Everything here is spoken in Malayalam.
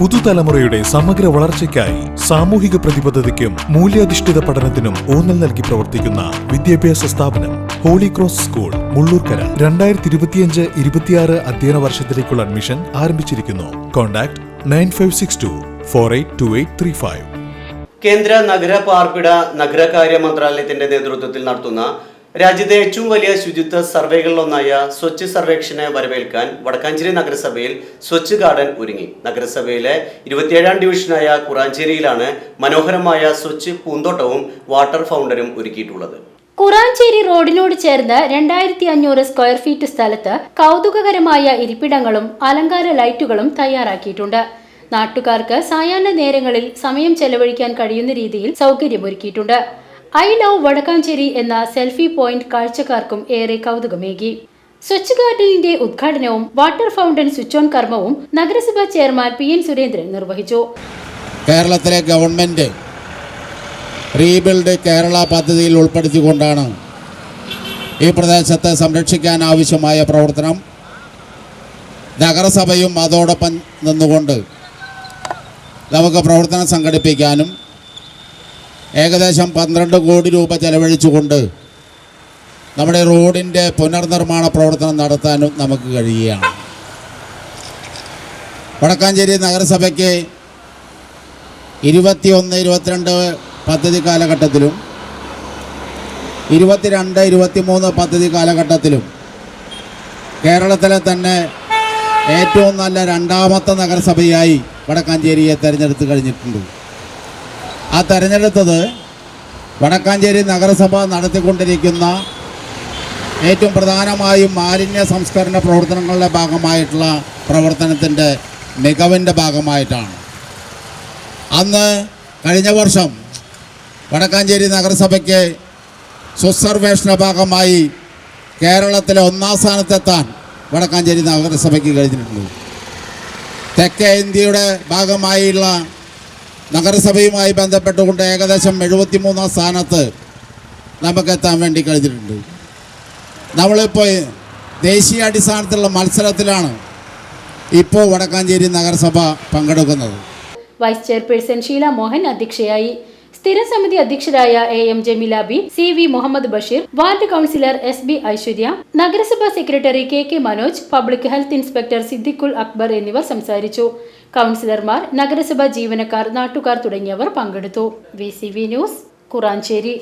പുതുതലമുറയുടെ സമഗ്ര വളർച്ചയ്ക്കായി സാമൂഹിക പ്രതിബദ്ധതയ്ക്കും മൂല്യാധിഷ്ഠിത പഠനത്തിനും ഊന്നൽ നൽകി പ്രവർത്തിക്കുന്ന വിദ്യാഭ്യാസ സ്ഥാപനം ഹോളി ക്രോസ് സ്കൂൾ മുള്ളൂർക്കര. രണ്ടായിരത്തി ഇരുപത്തിയഞ്ച് ഇരുപത്തിയാറ് അധ്യയന വർഷത്തിലേക്കുള്ള അഡ്മിഷൻ ആരംഭിച്ചിരിക്കുന്നു. Contact nine five six two four eight two eight three five. കേന്ദ്ര നഗര പാർപ്പിട നഗരകാര്യ മന്ത്രാലയത്തിന്റെ നേതൃത്വത്തിൽ നടത്തുന്ന രാജ്യത്തെ ഏറ്റവും വലിയ ശുചിത്വ സർവേകളിലൊന്നായ സ്വച്ഛ് സർവേക്ഷനെ വരവേൽക്കാൻ വടക്കാഞ്ചേരി നഗരസഭയിൽ സ്വച്ഛ് ഗാർഡൻ ഒരുങ്ങി. നഗരസഭയിലെ ഇരുപത്തിയേഴാം ഡിവിഷനായ കുറാഞ്ചേരിയിലാണ് മനോഹരമായ സ്വച്ഛ് പൂന്തോട്ടവും വാട്ടർ ഫൗണ്ടനും ഒരുക്കിയിട്ടുള്ളത്. കുറാഞ്ചേരി റോഡിനോട് ചേർന്ന് രണ്ടായിരത്തി അഞ്ഞൂറ് സ്ക്വയർ ഫീറ്റ് സ്ഥലത്ത് കൗതുകകരമായ ഇരിപ്പിടങ്ങളും അലങ്കാര ലൈറ്റുകളും തയ്യാറാക്കിയിട്ടുണ്ട്. നാട്ടുകാർക്ക് സായാഹ്ന നേരങ്ങളിൽ സമയം ചെലവഴിക്കാൻ കഴിയുന്ന രീതിയിൽ സൗകര്യമൊരുക്കിയിട്ടുണ്ട്. ഐ ലവ് വടക്കാഞ്ചേരി എന്ന സെൽഫി പോയിന്റ് കാഴ്ചക്കാർക്കും ഏറെ കൗതുകമേകി. സ്വച്ഛ് ഗാർഡനിന്റെ ഉദ്ഘാടനവും വാട്ടർ ഫൗണ്ടൻ സ്വിച്ച് ഓൺ കർമ്മവും നഗരസഭാ ചെയർമാൻ പി എൻ സുരേന്ദ്രൻ നിർവഹിച്ചു. കേരളത്തിലെ ഗവൺമെന്റ് റീബിൽഡ് കേരള പദ്ധതിയിൽ ഉൾപ്പെടുത്തിക്കൊണ്ടാണ് ഈ പ്രദേശത്തെ സംരക്ഷിക്കാൻ ആവശ്യമായ പ്രവർത്തനം. നഗരസഭയും അതോടൊപ്പം നിന്നുകൊണ്ട് നമുക്ക് പ്രവർത്തനം സംഘടിപ്പിക്കാനും ഏകദേശം പന്ത്രണ്ട് കോടി രൂപ ചെലവഴിച്ചുകൊണ്ട് നമ്മുടെ റോഡിന്റെ പുനർനിർമ്മാണ പ്രവർത്തനം നടത്താനും നമുക്ക് കഴിയുകയാണ്. വടക്കാഞ്ചേരി നഗരസഭയ്ക്ക് ഇരുപത്തിയൊന്ന് ഇരുപത്തിരണ്ട് പദ്ധതി കാലഘട്ടത്തിലും ഇരുപത്തിരണ്ട് ഇരുപത്തിമൂന്ന് പദ്ധതി കാലഘട്ടത്തിലും കേരളത്തിലെ തന്നെ ഏറ്റവും നല്ല രണ്ടാമത്തെ നഗരസഭയായി വടക്കാഞ്ചേരിയെ തിരഞ്ഞെടുത്ത് കഴിഞ്ഞിട്ടുണ്ട്. ആ തെരഞ്ഞെടുത്തത് വടക്കാഞ്ചേരി നഗരസഭ നടത്തിക്കൊണ്ടിരിക്കുന്ന ഏറ്റവും പ്രധാനമായും മാലിന്യ സംസ്കരണ പ്രവർത്തനങ്ങളുടെ ഭാഗമായിട്ടുള്ള പ്രവർത്തനത്തിന്റെ മികവിന്റെ ഭാഗമായിട്ടാണ്. അന്ന് കഴിഞ്ഞ വർഷം വടക്കാഞ്ചേരി നഗരസഭയ്ക്ക് സുസർവേഷണ ഭാഗമായി കേരളത്തിലെ ഒന്നാം സ്ഥാനത്തെത്താൻ വടക്കാഞ്ചേരി നഗരസഭയ്ക്ക് കഴിഞ്ഞിട്ടുണ്ട് തെക്കേ ഇന്ത്യയുടെ ഭാഗമായുള്ള നഗരസഭയുമായി ബന്ധപ്പെട്ടുകൊണ്ട് ഏകദേശം എഴുപത്തിമൂന്നാം സ്ഥാനത്ത് നമുക്ക് എത്താൻ വേണ്ടി കഴിഞ്ഞിട്ടുണ്ട്. നമ്മളിപ്പോൾ ദേശീയ അടിസ്ഥാനത്തിലുള്ള മത്സരത്തിലാണ് ഇപ്പോൾ വടക്കാഞ്ചേരി നഗരസഭ പങ്കെടുക്കുന്നത്. വൈസ് ചെയർപേഴ്സൺ ഷീല മോഹൻ അധ്യക്ഷയായി സ്ഥിരം സമിതി അധ്യക്ഷരായ A M Jameela B C V Muhammad Basheer ward councillor S B Aishwarya നഗരസഭാ secretary K K Manoj public health inspector Siddiqul Akbar എന്നിവർ സംസാരിച്ചു. കൗൺസിലർമാർ നഗരസഭാ ജീവനക്കാർ നാട്ടുകാർ തുടങ്ങിയവർ പങ്കെടുത്തു. V news Kuranchery.